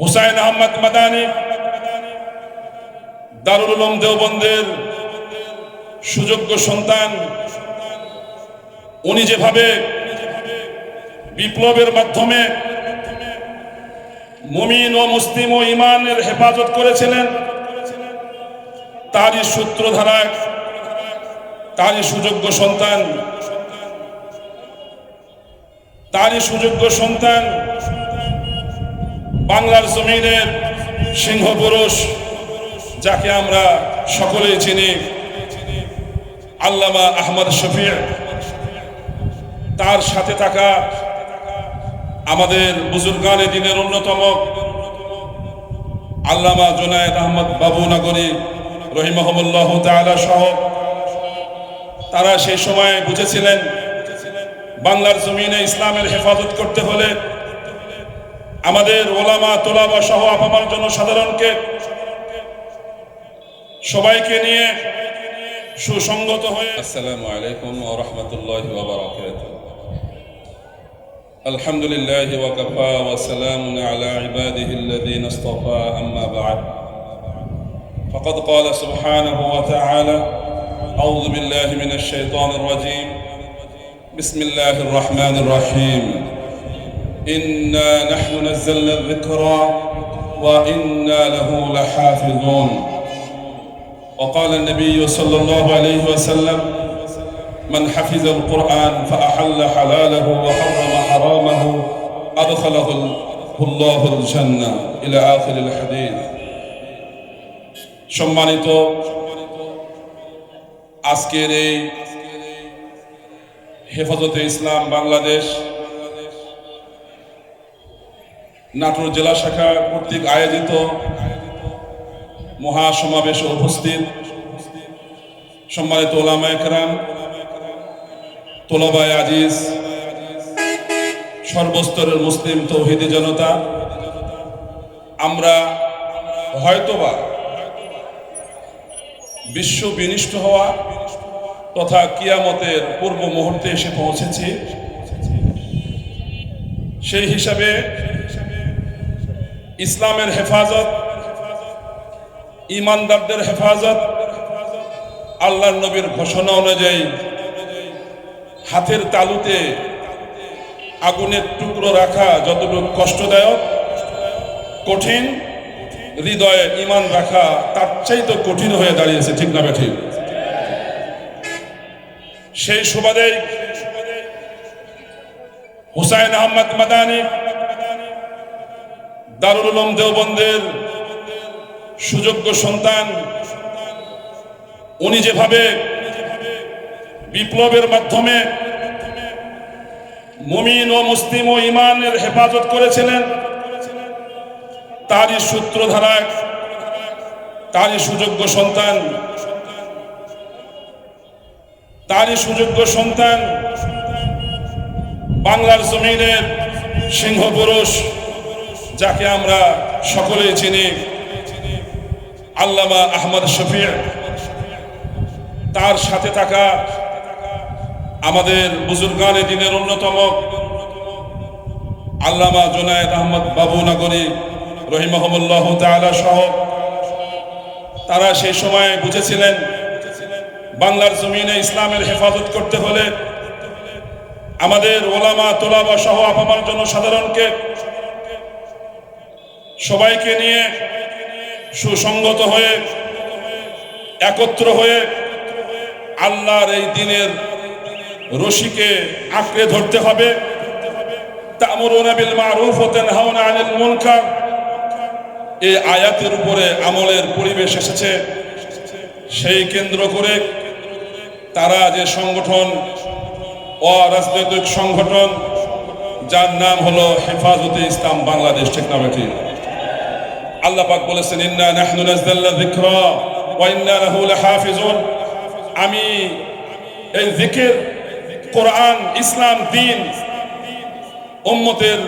হুসাইন আহমদ মাদানি, দারুল উলুম দেওবন্দের সুযোগ্য সন্তান। উনি যেভাবে বিপ্লবের মাধ্যমে মুমিন ও মুসলিম ও ইমানের হেফাজত করেছিলেন, তারই সূত্রধারায়, তারই সুযোগ্য সন্তান, তারই সুযোগ্য সন্তান বাংলার জমিনের সিংহ পুরুষ, যাকে আমরা সকলেই চিনি, আল্লামা আহমদ শফির তার সাথে থাকা আমাদের বুজুর্গানে দিনের অন্যতম আল্লামা জুনায়দ আহমদ বাবু নগরী রহিমহমুল্লাহ তাআলা সহ। তারা সেই সময় বুঝেছিলেন, বাংলার জমিনে ইসলামের হেফাজত করতে হলে আমাদের ওলামা তোলামা সহ আপামার জন্য সাধারণকে সবাইকে নিয়ে সুসংগত হয়ে আসসালামু আলাইকুম ওয়া রাহমাতুল্লাহি ওয়া বারাকাতুহু الحمد لله وكفى وسلام على عباده الذين اصطفى أما بعد فقد قال سبحانه وتعالى أعوذ بالله من الشيطان الرجيم بسم الله الرحمن الرحيم إنا نحن نزلنا الذكر وإنا له لحافظون وقال النبي صلى الله عليه وسلم من حفظ القرآن فأحل حلاله وحرم حرامه أدخله الله الجنة إلى آخر الحديث সম্মানিত আজকের এই হেফাজতে ইসলাম বাংলাদেশ নাটোর জেলা শাখা কর্তৃক আয়োজিত মহাসমাবেশে উপস্থিত সম্মানিত ওলামা একরাম তোলাবায় আজিজ, সর্বস্তরের মুসলিম তৌহিদি জনতা, আমরা হয়তোবা বিশ্ব বিনিষ্ট হওয়া তথা কিয়ামতের পূর্ব মুহূর্তে এসে পৌঁছেছি। সেই হিসাবে ইসলামের হেফাজত, ইমানদারদের হেফাজত আল্লাহ নবীর ঘোষণা অনুযায়ী হাতের তালুতে আগুনের টুকরো রাখা যতটুকু কষ্টদায়ক, কঠিন, হৃদয়ে ইমান রাখা তার চাইতে কঠিন হয়ে দাঁড়িয়েছে, ঠিক না ঠিক সেই সুবাদেই হুসাইন আহমদ মাদানি দারুল উলুম দেওবন্দের সুযোগ্য সন্তান। উনি যেভাবে বিপ্লবের মাধ্যমে মুমিন ও মুসলিম ও ইমানের হেফাজত করেছিলেন, তারই সূত্রধারায়, তারই সুযোগ্য সন্তান, তারই সুযোগ্য সন্তান বাংলার জমিনের সিংহ পুরুষ যাকে আমরা সকলেই চিনি, আল্লামা আহমদ শফির তার সাথে থাকা আমাদের বুজুর্গানে দিনের অন্যতম আল্লামা জুনায়দ আহমদ বাবু নগরী, রহিমহমুল্লাহ তাআলা সহ। তারা সেই সময় বুঝেছিলেন, বাংলার জমিনে ইসলামের হেফাজত করতে হলে আমাদের ওলামা তোলাবা সহ আপামার জন্য সাধারণকে সবাইকে নিয়ে সুসংগত হয়ে, একত্র হয়ে আল্লাহর এই দিনের রশিকে আঁকড়ে ধরতে হবে। এই আয়াতের উপরে আমলের পরিবেশ এসেছে। সেই কেন্দ্র করে তারা যে সংগঠন, অরাজনৈতিক সংগঠন, যার নাম হলো হেফাজতে ইসলাম বাংলাদেশ ঠিক আল্লাহ পাক বলেছেন, ইন্না নাহনু নাযালনা যিকরা ওয়া ইন্না লাহু লাহাফিজুন। আমি এই জিকির কোরআন, ইসলাম, দিন, উম্মতের,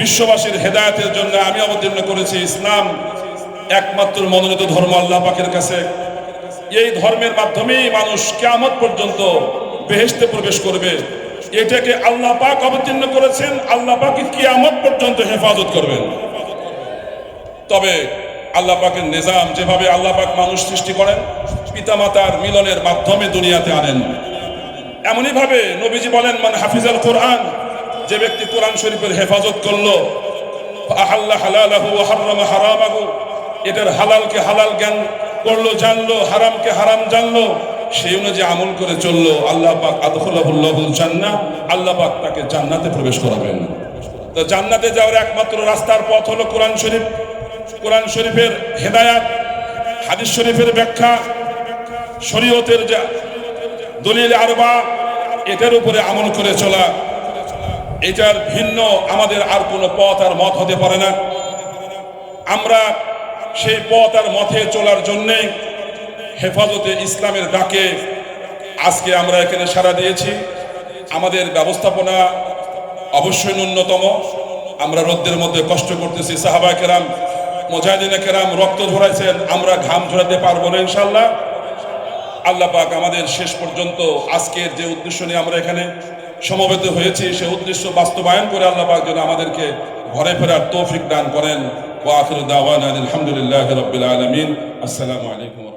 বিশ্ববাসীর হেদায়েতের জন্য আমি অবতীর্ণ করেছি। ইসলাম একমাত্র মনোনীত ধর্ম আল্লাহ পাকের কাছে। এই ধর্মের মাধ্যমেই মানুষ কিয়ামত পর্যন্ত বেহেশতে প্রবেশ করবে। এটাকে আল্লাহ পাক অবতীর্ণ করেছেন। আল্লাহ পাক কিয়ামত পর্যন্ত হেফাজত করবেন। তবে আল্লাহ পাকের নিজাম যেভাবে আল্লাহ পাক মানুষ সৃষ্টি করেন, পিতামাতার মিলনের মাধ্যমে দুনিয়াতে আনেন। এমনই ভাবে নবীজি বলেন মানে হাফিজাল কোরআন যে ব্যক্তি কোরআন শরীফের হেফাজত করল আহাল্লা হালালাহু ওয়া হাররামা হারামাহু এটার হালালকে হালাল জ্ঞান করল, জানলো, হারামকে হারাম জানলো, সেই অনুযায়ী আমল করে চলল। আল্লাহ পাক আদখুল্লাহুল্লাহুল জান্নাহ, আল্লাহ পাক তাকে জান্নাতে প্রবেশ করাবেন। তো জান্নাতে যাওয়ার একমাত্র রাস্তার পথ হলো কোরআন শরীফ। কোরআন শরীফের হেদায়াত, হাদিস শরীফের ব্যাখ্যা, শরীয়তের যা দলিল আরবা, এটার উপরে আমল করে চলা, এটার ভিন্ন আমাদের আর কোনো পথ আর মত হতে পারে না। আমরা সেই পথ আর মথে চলার জন্যে হেফাজতে ইসলামের ডাকে আজকে আমরা এখানে সাড়া দিয়েছি। আমাদের ব্যবস্থাপনা অবশ্যই ন্যূনতম। আমরা রোদ্রের মধ্যে কষ্ট করতেছি সাহাবা কেরাম। মোজাহিদিনে রক্ত ঝরাইছেন আমরা ঘাম ঝরাতে পারব না ইনশাল্লাহ আল্লাহ পাক আমাদের শেষ পর্যন্ত আজকের যে উদ্দেশ্য নিয়ে আমরা এখানে সমবেত হয়েছি, সে উদ্দেশ্য বাস্তবায়ন করে আল্লাহ পাক যেন আমাদেরকে ঘরে ফেরার তৌফিক দান করেন। ওয়া আখিরু দাওয়ানা আলহামদুলিল্লাহি রাব্বিল আলামিন। আসসালামু আলাইকুম